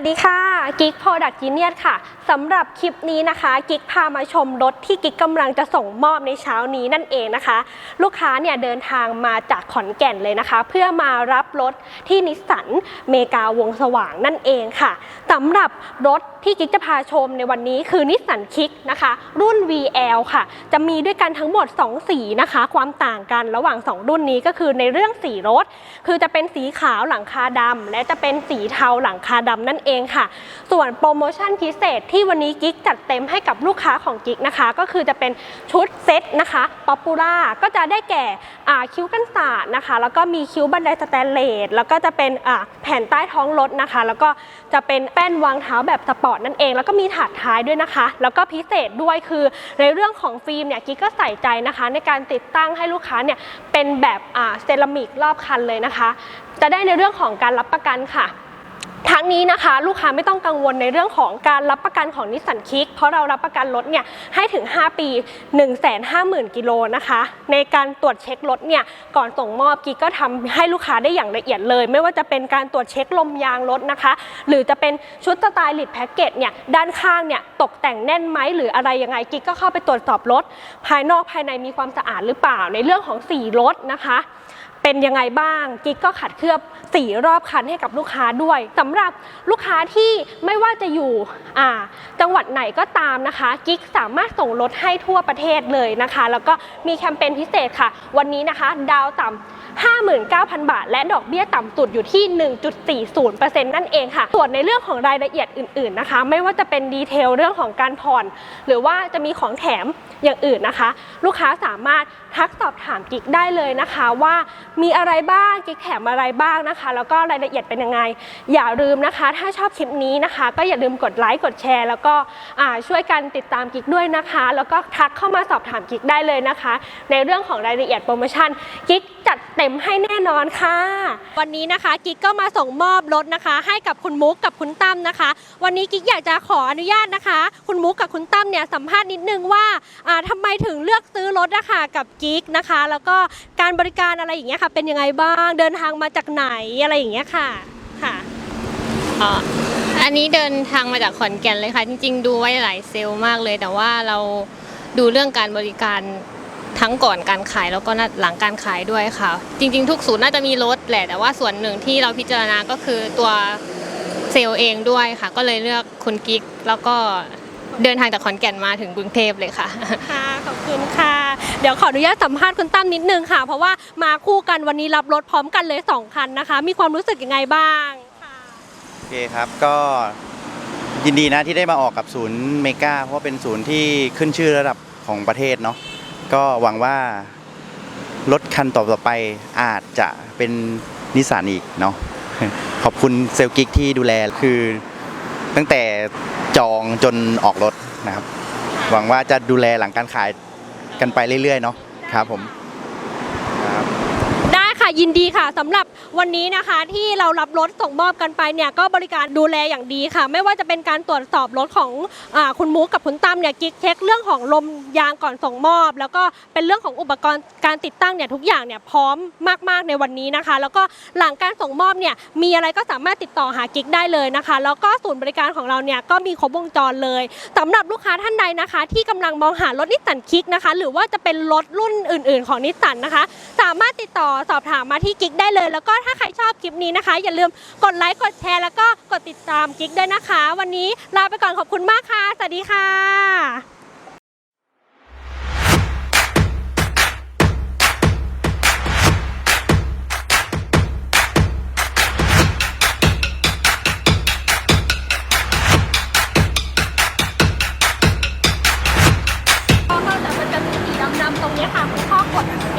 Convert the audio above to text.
วัสดีค่ะกิ๊ก Product Genius ค่ะสำหรับคลิปนี้นะคะกิ๊กพามาชมรถที่กิ๊กกำลังจะส่งมอบในเช้านี้นั่นเองนะคะ ลูกค้าเนี่ยเดินทางมาจากขอนแก่นเลยนะคะ เพื่อมารับรถที่นิสสันเมกาวงสว่างนั่นเองค่ะสำหรับรถที่กิ๊กจะพาชมในวันนี้คือนิสสันคิกนะคะรุ่น VL ค่ะ จะมีด้วยกันทั้งหมด 2 สีนะคะ ความต่างกันระหว่าง 2 รุ่นนี้ก็คือในเรื่องสีรถ คือจะเป็นสีขาวหลังคาดำและจะเป็นสีเทาหลังคาดำนั่นเองค่ะ ส่วนโปรโมชั่นพิเศษที่วันนี้กิ๊กจัดเต็มให้กับลูกค้าของกิ๊กนะคะ ก็คือจะเป็นชุดเซตนะคะป๊อปปูล่าก็จะได้แก่คิ้วกันศาสตร์นะคะ แล้วก็มีคิ้วบันไดสแตนเลสแล้วก็จะเป็นแผ่นใต้ท้องรถนะคะ แล้วก็จะเป็นแป้นวางเท้าแบบสปอร์ตนั่นเอง แล้วก็มีถาดท้ายด้วยนะคะ แล้วก็พิเศษด้วยคือในเรื่องของฟิล์มเนี่ยกิ๊กก็ใส่ใจนะคะ ในการติดตั้งให้ลูกค้าเนี่ยเป็นแบบเซรามิกรอบคันเลยนะคะ จะได้ในเรื่องของการรับประกันค่ะ ทั้งนี้นะคะ ลูกค้าไม่ต้องกังวลในเรื่องของการรับประกันของนิสสันคิกเพราะเรารับประกันรถเนี่ยให้ถึง 5 ปี 150,000 กิโลนะคะ ในการตรวจเช็ครถเนี่ยก่อนส่งมอบกิ๊กก็ทำให้ลูกค้าได้อย่างละเอียดเลย ไม่ว่าจะเป็นการตรวจเช็คลมยางรถนะคะ หรือจะเป็นชุดสไตล์ลิดแพ็กเกจเนี่ยด้านข้างเนี่ยตกแต่งแน่นไหมหรืออะไรยังไงกิ๊กก็เข้าไปตรวจสอบรถ ภายนอกภายในมีความสะอาดหรือเปล่าในเรื่องของสีรถนะคะ เป็นยังไงบ้างกิ๊กก็ขัดเคลือบสีรอบคันให้กับลูกค้าด้วยสำหรับลูกค้าที่ไม่ว่าจะอยู่จังหวัดไหนก็ตามนะคะ กิ๊กสามารถส่งรถให้ทั่วประเทศเลยนะคะ แล้วก็มีแคมเปญพิเศษค่ะ วันนี้นะคะ ดาวต่ำ 59,000 บาท และดอกเบี้ยต่ำสุดอยู่ที่ 1.40%นั่นเองค่ะ ส่วนในเรื่องของรายละเอียดอื่นๆนะคะ ไม่ว่าจะเป็นดีเทลเรื่องของการผ่อน หรือว่าจะมีของแถมอย่างอื่นนะคะ ลูกค้าสามารถทักสอบถามกิ๊กได้เลยนะคะว่ามีอะไรบ้างกิ๊กแถมอะไรบ้างนะคะ แล้วก็รายละเอียดเป็นยังไง อย่าลืมนะคะ ถ้าชอบคลิปนี้นะคะ ก็อย่าลืมกดไลค์กดแชร์ แล้วก็ช่วยกันติดตามกิ๊กด้วยนะคะ แล้วก็ทักเข้ามาสอบถามกิ๊กได้เลยนะคะ ในเรื่องของรายละเอียดโปรโมชั่นกิ๊ก จัดเต็มให้แน่นอนค่ะ วันนี้นะคะกิ๊กก็มาส่งมอบรถนะคะ ให้กับคุณมุกกับคุณตั้มนะคะ วันนี้กิ๊กอยากจะขออนุญาตนะคะ คุณมุกกับคุณตั้มเนี่ยสัมภาษณ์นิดนึงว่าอ่าทำไมถึงเลือกซื้อรถนะคะกับกิ๊กนะคะ แล้วก็การบริการอะไรอย่างเงี้ยค่ะ เป็นยังไงบ้างเดินทางมาจากไหนอะไรอย่างเงี้ยค่ะค่ะอ๋ออันนี้เดินทางมาจากขอนแก่นเลยค่ะ จริง ๆ ดูไว้หลายเซลล์มากเลย แต่ว่าเราดูเรื่องการบริการ ทั้งก่อนการขายแล้วก็หลังการขายด้วยค่ะ จริงๆ ทุกศูนย์น่าจะมีรถแหละแต่ว่าส่วนหนึ่งที่เราพิจารณาก็คือตัวเซลล์เองด้วยค่ะ ก็เลยเลือกคุณกิ๊กแล้วก็เดินทางจากขอนแก่นมาถึงกรุงเทพเลยค่ะค่ะ ขอบคุณค่ะ เดี๋ยวขออนุญาตสัมภาษณ์คุณตั้มนิดนึงค่ะ เพราะว่ามาคู่กันวันนี้รับรถพร้อมกันเลยสองคันนะคะ มีความรู้สึกยังไงบ้างค่ะโอเคครับก็ยินดีนะที่ได้มาออกกับศูนย์เมกาเพราะว่าเป็นศูนย์ที่ขึ้นชื่อระดับของประเทศเนาะ ก็หวังว่ารถคันต่อๆไปอาจจะเป็นนิสสันอีกเนาะขอบคุณเซลกิกที่ดูแลคือตั้งแต่จองจนออกรถนะครับ หวังว่าจะดูแลหลังการขายกันไปเรื่อยๆเนาะครับผม ยินดีค่ะสำหรับวันนี้นะคะที่เรารับรถส่งมอบกันไปเนี่ยก็บริการดูแลอย่างดีค่ะ ไม่ว่าจะเป็นการตรวจสอบรถของอคุณมุกกับคุณตั้มเนี่ยกิ๊กเช็คเรื่องของลมยางก่อนส่งมอบ แล้วก็เป็นเรื่องของอุปกรณ์การติดตั้งเนี่ยทุกอย่างเนี่ยพร้อมมาก ๆในวันนี้นะคะ แล้วก็หลังการส่งมอบเนี่ยมีอะไรก็สามารถติดต่อหากิ๊กได้เลยนะคะ แล้วก็ศูนย์บริการของเราเนี่ยก็มีครบวงจรเลยสำหรับลูกค้าท่านใดนะคะ ที่กำลังมองหารถนิสสันคิกนะคะ หรือว่าจะเป็นรถรุ่นอื่น ๆ ของนิสสันนะคะ สามารถติดต่อสอบถามมาที่กิ๊กได้เลย แล้วก็ถ้าใครชอบคลิปนี้นะคะ อย่าลืมกดไลค์กดแชร์แล้วก็กดติดตามกิ๊กด้วยนะคะ วันนี้ลาไปก่อนขอบคุณมากค่ะสวัสดีค่ะตรงนี้ค่ะคุณพ่อกด